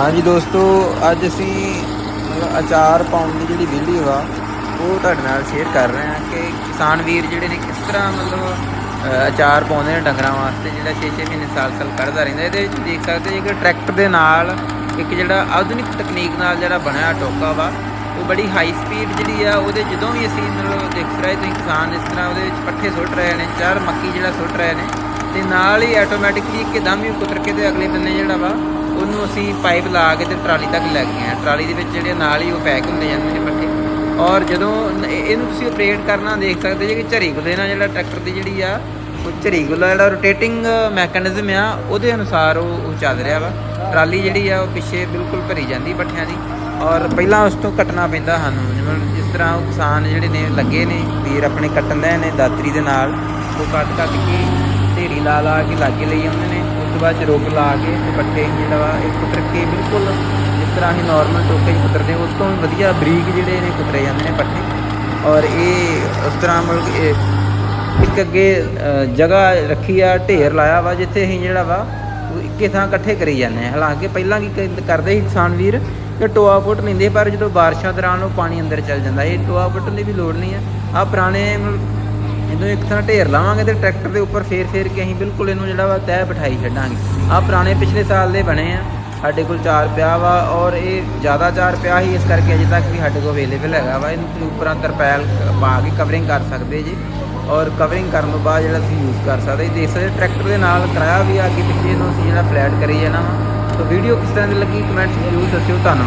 ਹਾਂਜੀ ਦੋਸਤੋ, ਅੱਜ ਅਸੀਂ ਮਤਲਬ ਅਚਾਰ ਪਾਉਣ ਦੀ ਜਿਹੜੀ ਵੀਡੀਓ ਵਾ, ਉਹ ਤੁਹਾਡੇ ਨਾਲ ਸ਼ੇਅਰ ਕਰ ਰਹੇ ਹਾਂ ਕਿ ਕਿਸਾਨ ਵੀਰ ਜਿਹੜੇ ਨੇ ਕਿਸ ਤਰ੍ਹਾਂ ਮਤਲਬ ਅਚਾਰ ਪਾਉਂਦੇ ਨੇ ਡੰਗਰਾਂ ਵਾਸਤੇ, ਜਿਹੜਾ 6-6 ਮਹੀਨੇ ਸਾਲ-ਸਾਲ ਕੱਢਦਾ ਰਹਿੰਦਾ। ਇਹਦੇ ਵਿੱਚ ਦੇਖ ਸਕਦੇ ਜੀ ਕਿ ਟਰੈਕਟਰ ਦੇ ਨਾਲ ਇੱਕ ਜਿਹੜਾ ਆਧੁਨਿਕ ਤਕਨੀਕ ਨਾਲ ਜਿਹੜਾ ਬਣਿਆ ਟੋਕਾ ਵਾ, ਉਹ ਬੜੀ ਹਾਈ ਸਪੀਡ ਜਿਹੜੀ ਆ, ਉਹਦੇ ਜਦੋਂ ਵੀ ਅਸੀਂ ਮਤਲਬ ਦੇਖ ਰਹੇ ਤੁਸੀਂ ਕਿਸਾਨ ਇਸ ਤਰ੍ਹਾਂ ਉਹਦੇ ਵਿੱਚ ਪੱਠੇ ਸੁੱਟ ਰਹੇ ਨੇ, ਚਾਰ ਮੱਕੀ ਜਿਹੜਾ ਸੁੱਟ ਰਹੇ ਨੇ, ਤੇ ਨਾਲ ਹੀ ਆਟੋਮੈਟਿਕਲੀ ਇੱਕਦਮ ਹੀ ਕੁਤਰ ਕੇ ਤੇ ਅਗਲੇ ਬੰਨੇ ਜਿਹੜਾ ਵਾ ਉਹਨੂੰ ਅਸੀਂ ਪਾਈਪ ਲਾ ਕੇ ਤੇ ਟਰਾਲੀ ਤੱਕ ਲੈ ਗਏ ਆ ਟਰਾਲੀ ਦੇ ਵਿੱਚ ਜਿਹੜੇ ਨਾਲ ਹੀ ਉਹ ਪੈਕ ਹੁੰਦੇ ਜਾਂਦੇ ਨੇ ਪੱਠੇ। ਔਰ ਜਦੋਂ ਇਹਨੂੰ ਤੁਸੀਂ ਆਪਰੇਟ ਕਰਨਾ ਦੇਖ ਸਕਦੇ ਜੇ ਕਿ ਝਰੀ ਗੁੱਲੇ ਨਾਲ ਜਿਹੜਾ ਟਰੈਕਟਰ ਦੀ ਜਿਹੜੀ ਆ, ਉਹ ਝਰੀ ਗੁਲਾ ਜਿਹੜਾ ਰੋਟੇਟਿੰਗ ਮੈਕੈਨਿਜ਼ਮ ਆ, ਉਹਦੇ ਅਨੁਸਾਰ ਉਹ ਚੱਲ ਰਿਹਾ ਵਾ। ਟਰਾਲੀ ਜਿਹੜੀ ਆ, ਉਹ ਪਿੱਛੇ ਬਿਲਕੁਲ ਭਰੀ ਜਾਂਦੀ ਪੱਠਿਆਂ ਦੀ। ਔਰ ਪਹਿਲਾਂ ਉਸ ਤੋਂ ਕੱਟਣਾ ਪੈਂਦਾ ਸਾਨੂੰ। ਜਿਵੇਂ ਜਿਸ ਤਰ੍ਹਾਂ ਉਹ ਕਿਸਾਨ ਜਿਹੜੇ ਨੇ, ਲੱਗੇ ਨੇ, ਵੀਰ ਆਪਣੇ ਕੱਟਣ ਦੇ ਨੇ ਦਾਤਰੀ ਦੇ ਨਾਲ, ਉਹ ਕੱਟ ਕੱਟ ਕੇ ਢੇਰੀ ਲਾ ਲਾ ਕੇ ਲਾਗੇ ਲਈ ਉਹਨਾਂ ਨੇ। ਤੋਂ ਬਾਅਦ ਚ ਲਾ ਕੇ ਤੇ ਪੱਠੇ ਜਿਹੜਾ ਵਾ, ਇਹ ਕੁਤਰ ਕੇ ਬਿਲਕੁਲ ਜਿਸ ਤਰ੍ਹਾਂ ਅਸੀਂ ਨਾਰਮਲ ਟੋਕੇ 'ਚ ਕੁਤਰਦੇ ਉਸ ਤੋਂ ਵੀ ਵਧੀਆ ਬਰੀਕ ਜਿਹੜੇ ਨੇ ਕੁਤਰੇ ਜਾਂਦੇ ਨੇ ਪੱਠੇ। ਔਰ ਇਹ ਉਸ ਤਰ੍ਹਾਂ ਮਤਲਬ ਇੱਕ ਅੱਗੇ ਜਗ੍ਹਾ ਰੱਖੀ ਆ, ਢੇਰ ਲਾਇਆ ਵਾ, ਜਿੱਥੇ ਅਸੀਂ ਜਿਹੜਾ ਵਾ, ਉਹ ਇੱਕੇ ਥਾਂ ਇਕੱਠੇ ਕਰੀ ਜਾਂਦੇ ਆ ਹਾਲਾਂਕਿ ਪਹਿਲਾਂ ਕੀ ਕਰਦੇ ਸੀ ਕਿਸਾਨ ਵੀਰ ਕਿ ਟੋਆ ਪੁੱਟ ਲੈਂਦੇ ਪਰ ਜਦੋਂ ਬਾਰਿਸ਼ਾਂ ਦੌਰਾਨ ਉਹ ਪਾਣੀ ਅੰਦਰ ਚੱਲ ਜਾਂਦਾ। ਇਹ ਟੋਆ ਪੁੱਟਣ ਦੀ ਵੀ ਲੋੜ ਨਹੀਂ ਆ। ਆ ਪੁਰਾਣੇ ਇਹਨੂੰ ਇੱਕ ਥਾਂ ਢੇਰ ਲਾਵਾਂਗੇ ਤੇ ਟਰੈਕਟਰ ਦੇ ਉੱਪਰ ਫੇਰ ਫੇਰ ਕੇ ਅਸੀਂ ਬਿਲਕੁਲ ਇਹਨੂੰ ਜਿਹੜਾ ਵਾ ਤੈਅ ਬਿਠਾਈ ਛੱਡਾਂਗੇ। ਆ ਪੁਰਾਣੇ ਪਿਛਲੇ ਸਾਲ ਦੇ ਬਣੇ ਆ ਸਾਡੇ ਕੋਲ ਚਾਰ ਪਿਆ ਵਾ ਔਰ ਇਹ ਜ਼ਿਆਦਾ ਚਾਰ ਪਿਆ ਹੀ ਇਸ ਕਰਕੇ ਅਜੇ ਤੱਕ ਵੀ ਸਾਡੇ ਕੋਲ ਅਵੇਲੇਬਲ ਹੈਗਾ ਵਾ। ਇਹਨੂੰ ਤੁਸੀਂ ਉੱਪਰਾਂ ਤਰਪੈਲ ਪਾ ਕੇ ਕਵਰਿੰਗ ਕਰ ਸਕਦੇ ਜੀ। ਔਰ ਕਵਰਿੰਗ ਕਰਨ ਤੋਂ ਬਾਅਦ ਜਿਹੜਾ ਤੁਸੀਂ ਯੂਜ਼ ਕਰ ਸਕਦੇ ਜੀ। ਦੇਖ ਸਕਦੇ ਟਰੈਕਟਰ ਦੇ ਨਾਲ ਕਿਰਾਇਆ ਵੀ ਆ, ਕੇ ਪਿੱਛੇ ਇਹਨੂੰ ਅਸੀਂ ਜਿਹੜਾ ਫਲੈਟ ਕਰੀ ਜਾਣਾ ਵਾ। ਤਾਂ ਵੀਡੀਓ ਕਿਸ ਤਰ੍ਹਾਂ ਦੀ ਲੱਗੀ ਕਮੈਂਟਸ ਜ਼ਰੂਰ ਦੱਸਿਓ। ਧੰਨਵਾਦ।